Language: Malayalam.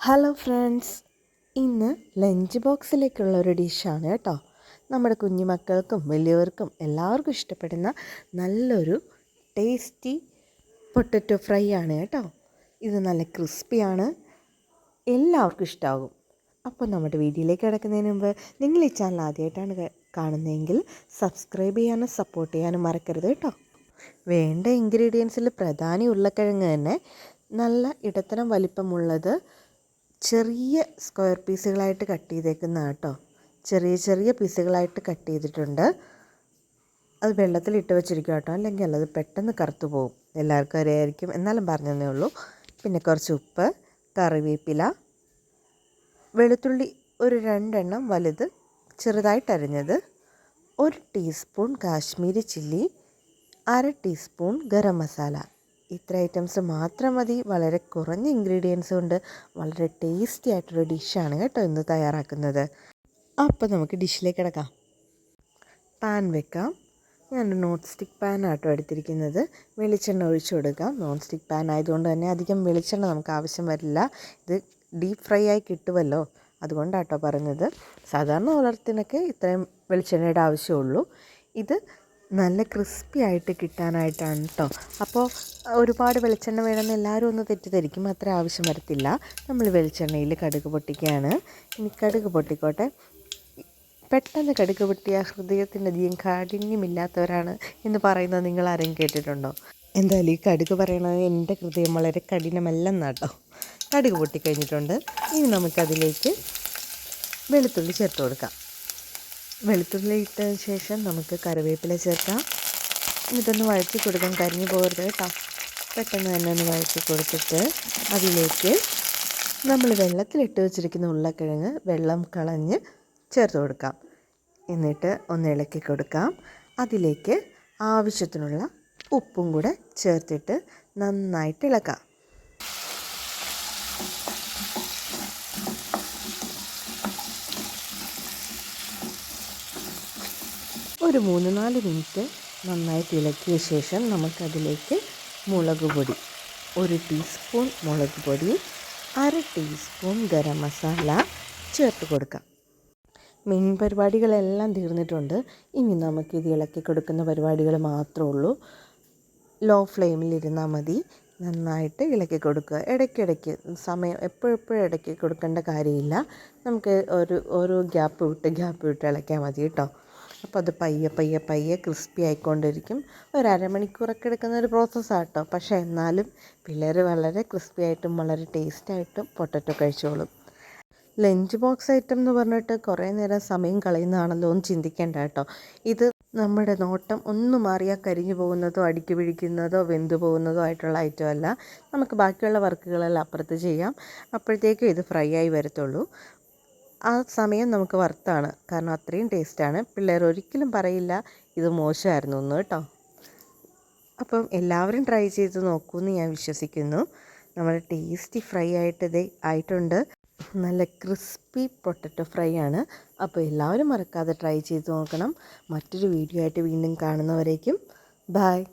ഹലോ ഫ്രണ്ട്സ് ഇന്ന് ലഞ്ച് ബോക്സിലേക്കുള്ള ഒരു ഡിഷാണ് കേട്ടോ. നമ്മുടെ കുഞ്ഞുമക്കൾക്കും വലിയവർക്കും എല്ലാവർക്കും ഇഷ്ടപ്പെടുന്ന നല്ലൊരു ടേസ്റ്റി പൊട്ടറ്റോ ഫ്രൈ ആണ് കേട്ടോ. ഇത് നല്ല ക്രിസ്പിയാണ് എല്ലാവർക്കും ഇഷ്ടമാകും അപ്പോൾ നമ്മുടെ വീഡിയോയിലേക്ക് കിടക്കുന്നതിന് മുമ്പ് നിങ്ങൾ ഈ ചാനൽ ആദ്യമായിട്ടാണ് കാണുന്നതെങ്കിൽ സബ്സ്ക്രൈബ് ചെയ്യാനും സപ്പോർട്ട് ചെയ്യാനും മറക്കരുത് കേട്ടോ. വേണ്ട ഇൻഗ്രീഡിയൻസിൽ പ്രധാന ഉരുളക്കിഴങ്ങ് തന്നെ നല്ല ഇടത്തരം വലിപ്പമുള്ളത് ചെറിയ സ്ക്വയർ പീസുകളായിട്ട് കട്ട് ചെയ്തേക്കുന്ന കേട്ടോ ചെറിയ ചെറിയ പീസുകളായിട്ട് കട്ട് ചെയ്തിട്ടുണ്ട്. അത് വെള്ളത്തിൽ ഇട്ട് വെച്ചിരിക്കും കേട്ടോ അല്ലെങ്കിൽ അത് പെട്ടെന്ന് കറുത്തു പോകും എല്ലാവർക്കും അറിയായിരിക്കും. എന്നാലും പറഞ്ഞതേ ഉള്ളൂ. പിന്നെ കുറച്ച് ഉപ്പ് കറിവേപ്പില വെളുത്തുള്ളി ഒരു രണ്ടെണ്ണം വലുത് ചെറുതായിട്ട് അരിഞ്ഞത് ഒരു ടീസ്പൂൺ കാശ്മീരി ചില്ലി അര ടീസ്പൂൺ ഗരം മസാല. ഇത്ര ഐറ്റംസ് മാത്രം മതി. വളരെ കുറഞ്ഞ ഇൻഗ്രീഡിയൻസ് കൊണ്ട് വളരെ ടേസ്റ്റി ആയിട്ടൊരു ഡിഷാണ് കേട്ടോ ഇന്ന് തയ്യാറാക്കുന്നത്. അപ്പോൾ നമുക്ക് ഡിഷിലേക്ക് കിടക്കാം. പാൻ വെക്കാം. ഞാൻ നോൺ സ്റ്റിക്ക് പാൻ ആട്ടോ എടുത്തിരിക്കുന്നത്. വെളിച്ചെണ്ണ ഒഴിച്ചു കൊടുക്കാം. നോൺ സ്റ്റിക്ക് പാൻ ആയതുകൊണ്ട് തന്നെ അധികം വെളിച്ചെണ്ണ നമുക്ക് ആവശ്യം വരില്ല. ഇത് ഡീപ്പ് ഫ്രൈ ആയി കിട്ടുമല്ലോ അതുകൊണ്ടാട്ടോ പറഞ്ഞത്. സാധാരണ വളർത്തിനൊക്കെ ഇത്രയും വെളിച്ചെണ്ണയുടെ ആവശ്യമുള്ളൂ. ഇത് നല്ല ക്രിസ്പി ആയിട്ട് കിട്ടാനായിട്ടാണ് കേട്ടോ അപ്പോൾ ഒരുപാട് വെളിച്ചെണ്ണ വേണമെന്ന് എല്ലാവരും ഒന്ന് തെറ്റിദ്ധരിക്കും. അത്ര ആവശ്യം വരത്തില്ല. നമ്മൾ വെളിച്ചെണ്ണയിൽ കടുക് പൊട്ടിക്കുകയാണ്. ഇനി കടുക് പൊട്ടിക്കോട്ടെ. പെട്ടെന്ന് കടുക് പൊട്ടിയ ഹൃദയത്തിന്റെ അധികം കാഠിന്യമില്ലാത്തവരാണ് എന്ന് പറയുന്നത് നിങ്ങൾ ആരെങ്കിലും കേട്ടിട്ടുണ്ടോ? എന്തായാലും ഈ കടുക് പറയണത് എന്റെ ഹൃദയം വളരെ കഠിനമല്ലെന്നാട്ടോ. കടുക് പൊട്ടിക്കഴിഞ്ഞിട്ടുണ്ട്. ഇനി നമുക്കതിലേക്ക് വെളുത്തുള്ളി ചേർത്ത് കൊടുക്കാം. വെളുത്തുള്ളി ഇട്ട ശേഷം നമുക്ക് കറിവേപ്പില ചേർക്കാം. ഇതൊന്ന് വഴറ്റി കൊടുക്കാം കരിഞ്ഞു പോകരുത് കേട്ടോ. പെട്ടെന്ന് തന്നെ ഒന്ന് വഴറ്റി കൊടുത്തിട്ട് അതിലേക്ക് നമ്മൾ വെള്ളത്തിലിട്ട് വെച്ചിരിക്കുന്ന ഉരുളക്കിഴങ്ങ് വെള്ളം കളഞ്ഞ് ചേർത്ത് കൊടുക്കാം. എന്നിട്ട് ഒന്ന് ഇളക്കി കൊടുക്കാം. അതിലേക്ക് ആവശ്യത്തിനുള്ള ഉപ്പും കൂടെ ചേർത്തിട്ട് നന്നായിട്ട് ഇളക്കാം. ഒരു മൂന്ന് നാല് മിനിറ്റ് നന്നായിട്ട് ഇളക്കിയ ശേഷം നമുക്കതിലേക്ക് മുളക് പൊടി ഒരു ടീസ്പൂൺ മുളക് പൊടി അര ടീസ്പൂൺ ഗരം മസാല ചേർത്ത് കൊടുക്കാം. മെയിൻ പരിപാടികളെല്ലാം തീർന്നിട്ടുണ്ട്. ഇനി നമുക്കിത് ഇളക്കി കൊടുക്കുന്ന പരിപാടികൾ മാത്രമേ ഉള്ളൂ. ലോ ഫ്ലെയിമിൽ ഇരുന്നാൽ മതി. നന്നായിട്ട് ഇളക്കി കൊടുക്കുക. ഇടയ്ക്കിടയ്ക്ക് സമയം എപ്പോഴെപ്പോഴും ഇടയ്ക്ക് കൊടുക്കേണ്ട കാര്യമില്ല. നമുക്ക് ഒരു ഓരോ ഗ്യാപ്പ് വിട്ട് ഗ്യാപ്പ് വിട്ട് ഇളക്കിയാൽ മതി കേട്ടോ. അപ്പോൾ അത് പയ്യെ പയ്യെ പയ്യെ ക്രിസ്പി ആയിക്കൊണ്ടിരിക്കും. ഒരു അരമണിക്കൂറൊക്കെ എടുക്കുന്ന ഒരു പ്രോസസ്സാണ് കേട്ടോ. പക്ഷേ എന്നാലും പിള്ളേർ വളരെ ക്രിസ്പി ആയിട്ടും വളരെ ടേസ്റ്റായിട്ടും പൊട്ടറ്റോ കഴിച്ചോളും. ലഞ്ച് ബോക്സ് ഐറ്റം എന്ന് പറഞ്ഞിട്ട് കുറേ നേരം സമയം കളയുന്നതാണല്ലോ എന്ന് ചിന്തിക്കേണ്ട കേട്ടോ. ഇത് നമ്മുടെ നോട്ടം ഒന്ന് മാറിയാൽ കരിഞ്ഞു പോകുന്നതോ അടുക്കി പിടിക്കുന്നതോ വെന്തു പോകുന്നതോ ആയിട്ടുള്ള ഐറ്റം അല്ല. നമുക്ക് ബാക്കിയുള്ള വർക്കുകളെല്ലാം അപ്പുറത്ത് ചെയ്യാം. അപ്പോഴത്തേക്കും ഇത് ഫ്രൈ ആയി വരത്തുള്ളൂ. ആ സമയം നമുക്ക് വറുത്താണ്. കാരണം അത്രയും ടേസ്റ്റാണ് പിള്ളേർ ഒരിക്കലും പറയില്ല ഇത് മോശമായിരുന്നു എന്ന് കേട്ടോ. അപ്പം എല്ലാവരും ട്രൈ ചെയ്ത് എന്ന് ഞാൻ വിശ്വസിക്കുന്നു. നമ്മുടെ ടേസ്റ്റി ഫ്രൈ ആയിട്ട് ഇത് ആയിട്ടുണ്ട്. നല്ല ക്രിസ്പി പൊട്ടറ്റോ ഫ്രൈ ആണ്. അപ്പോൾ എല്ലാവരും മറക്കാതെ ട്രൈ ചെയ്ത് നോക്കണം. മറ്റൊരു വീഡിയോ ആയിട്ട് വീണ്ടും കാണുന്നവരേക്കും. ബായ്